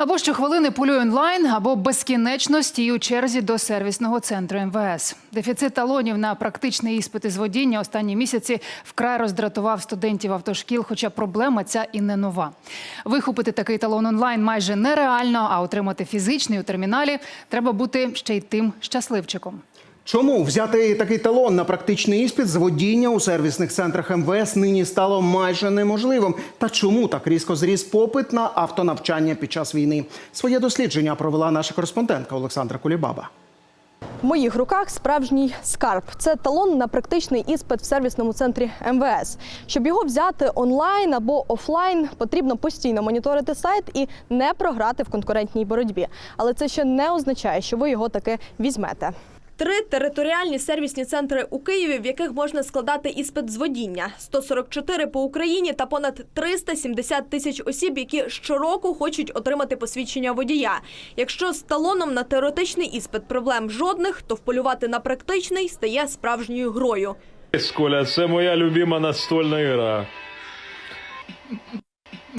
Або щохвилини полюй онлайн, або безкінечно стій у черзі до сервісного центру МВС. Дефіцит талонів на практичний іспит з водіння останні місяці вкрай роздратував студентів автошкіл, хоча проблема ця і не нова. Вихопити такий талон онлайн майже нереально, а отримати фізичний у терміналі треба бути ще й тим щасливчиком. Чому взяти такий талон на практичний іспит з водіння у сервісних центрах МВС нині стало майже неможливим? Та чому так різко зріс попит на автонавчання під час війни? Своє дослідження провела наша кореспондентка Олександра Кулібаба. В моїх руках справжній скарб. Це талон на практичний іспит в сервісному центрі МВС. Щоб його взяти онлайн або офлайн, потрібно постійно моніторити сайт і не програти в конкурентній боротьбі. Але це ще не означає, що ви його таки візьмете. Три територіальні сервісні центри у Києві, в яких можна складати іспит з водіння, 144 по Україні та понад 370 тисяч осіб, які щороку хочуть отримати посвідчення водія. Якщо з талоном на теоретичний іспит проблем жодних, то вполювати на практичний стає справжньою грою. Коля, це моя любима настольна гра.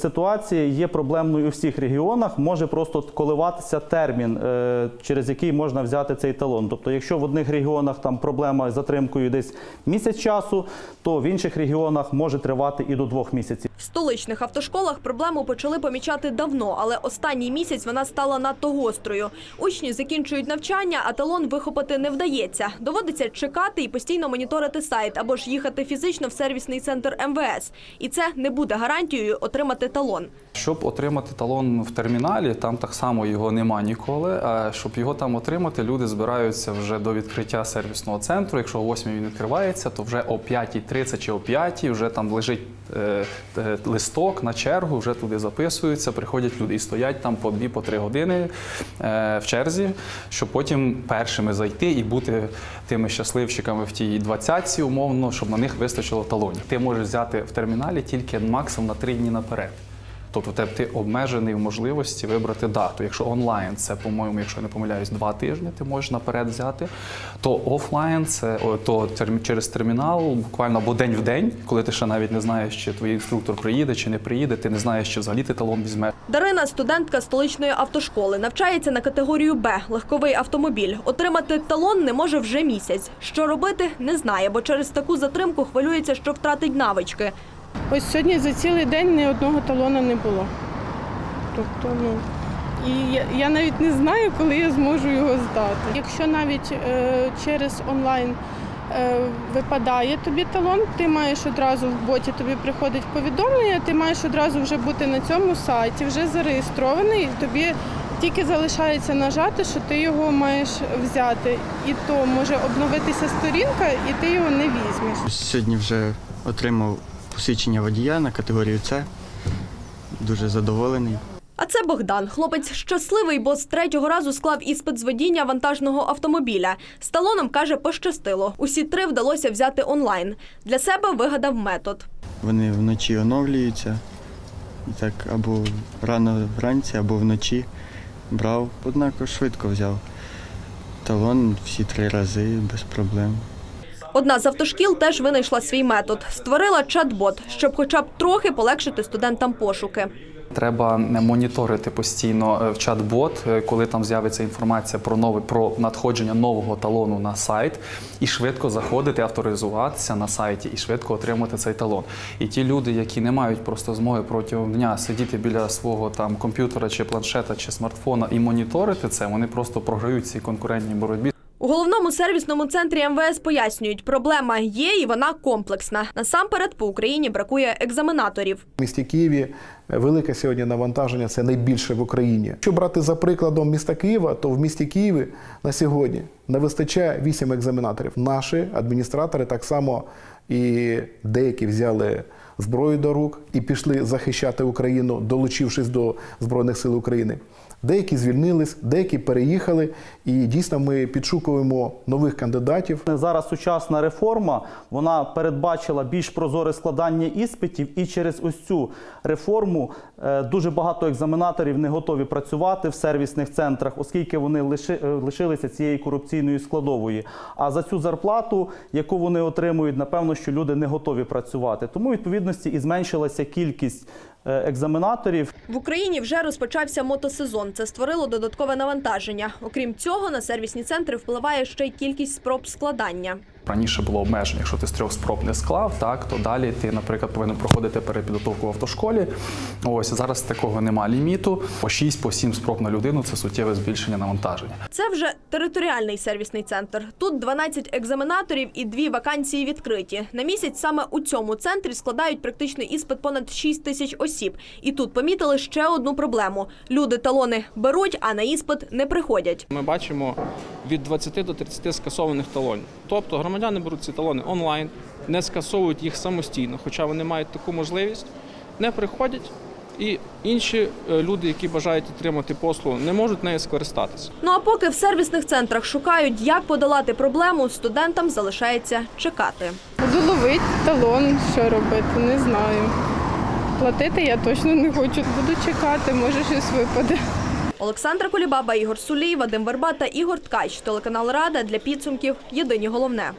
Ситуація є проблемною у всіх регіонах. Може просто коливатися термін, е, через який можна взяти цей талон. Тобто, якщо в одних регіонах там проблема з затримкою десь місяць часу, то в інших регіонах може тривати і до двох місяців. В столичних автошколах проблему почали помічати давно, але останній місяць вона стала надто гострою. Учні закінчують навчання, а талон вихопити не вдається. Доводиться чекати і постійно моніторити сайт або ж їхати фізично в сервісний центр МВС. І це не буде гарантією отримати талон. Щоб отримати талон в терміналі, там так само його нема ніколи. А щоб його там отримати, люди збираються вже до відкриття сервісного центру. Якщо о 8 він відкривається, то вже о 5.30 чи о 5 вже там лежить е, е, листок на чергу, вже туди записуються, приходять люди і стоять там по 2-3 години е, в черзі, щоб потім першими зайти і бути тими щасливчиками в тій двадцятці, умовно, щоб на них вистачило талонів. Ти можеш взяти в терміналі тільки максимум на 3 дні наперед. Тобто ти обмежений в можливості вибрати дату. Якщо онлайн, це, по-моєму, якщо я не помиляюсь, два тижні ти можеш наперед взяти, то офлайн це то через термінал, буквально або день в день, коли ти ще навіть не знаєш, чи твій інструктор приїде, чи не приїде, ти не знаєш, чи взагалі ти талон візьмеш. Дарина, студентка столичної автошколи, навчається на категорію Б легковий автомобіль. Отримати талон не може вже місяць. Що робити, не знає, бо через таку затримку хвилюється, що втратить навички. Ось сьогодні за цілий день ні одного талона не було. Тобто, ну і я, я навіть не знаю, коли я зможу його здати. Якщо навіть е, через онлайн е, випадає тобі талон, ти маєш одразу в боті, тобі приходить повідомлення, ти маєш одразу вже бути на цьому сайті, вже зареєстрований, і тобі тільки залишається нажати, що ти його маєш взяти. І то може обновитися сторінка, і ти його не візьмеш. Сьогодні вже отримав посвідчення водія на категорію С. Дуже задоволений. А це Богдан. Хлопець щасливий, бо з третього разу склав іспит з водіння вантажного автомобіля. З талоном каже, пощастило. Усі три вдалося взяти онлайн. Для себе вигадав метод. Вони вночі оновлюються. І так або рано вранці, або вночі брав. Однаково швидко взяв. Талон всі три рази без проблем. Одна з автошкіл теж винайшла свій метод. Створила чат-бот, щоб хоча б трохи полегшити студентам пошуки. Треба моніторити постійно е, в чат-бот, е, коли там з'явиться інформація про новий про надходження нового талону на сайт, і швидко заходити, авторизуватися на сайті і швидко отримати цей талон. І ті люди, які не мають просто змоги протягом дня сидіти біля свого там комп'ютера чи планшета чи смартфона і моніторити це, вони просто програють цій конкурентній боротьбі. У головному сервісному центрі МВС пояснюють, проблема є і вона комплексна. Насамперед по Україні бракує екзаменаторів. В місті Києві велике сьогодні навантаження це найбільше в Україні. Якщо брати за прикладом міста Києва, то в місті Києві на сьогодні не вистачає 8 екзаменаторів. Наші адміністратори так само і деякі взяли зброю до рук і пішли захищати Україну, долучившись до Збройних сил України. Деякі звільнились, деякі переїхали, і дійсно ми підшукуємо нових кандидатів. Зараз сучасна реформа вона передбачила більш прозоре складання іспитів, і через ось цю реформу е, дуже багато екзаменаторів не готові працювати в сервісних центрах, оскільки вони е, лишилися цієї корупційної складової. А за цю зарплату, яку вони отримують, напевно, що люди не готові працювати. Тому відповідності і зменшилася кількість екзаменаторів. В Україні вже розпочався мотосезон. Це створило додаткове навантаження. Окрім цього, на сервісні центри впливає ще й кількість спроб складання. Раніше було обмеження, якщо ти з трьох спроб не склав, так то далі ти, наприклад, повинен проходити перепідготовку в автошколі. Ось зараз такого нема ліміту. По 6 по 7 спроб на людину це суттєве збільшення навантаження. Це вже територіальний сервісний центр. Тут 12 екзаменаторів і дві вакансії відкриті. На місяць саме у цьому центрі складають практичний іспит понад 6 тисяч осіб. І тут помітили ще одну проблему: люди талони беруть, а на іспит не приходять. Ми бачимо від 20 до 30 скасованих талонів. Тобто громадяни беруть ці талони онлайн, не скасовують їх самостійно, хоча вони мають таку можливість, не приходять. І інші е, люди, які бажають отримати послугу, не можуть нею скористатися. Ну а поки в сервісних центрах шукають, як подолати проблему, студентам залишається чекати. Буду ловити талон, що робити, не знаю. Платити я точно не хочу. Буду чекати, може щось випаде. Олександра Колібаба, Ігор Сулій, Вадим Верба та Ігор Ткач. Телеканал Рада для підсумків. Єдині головне.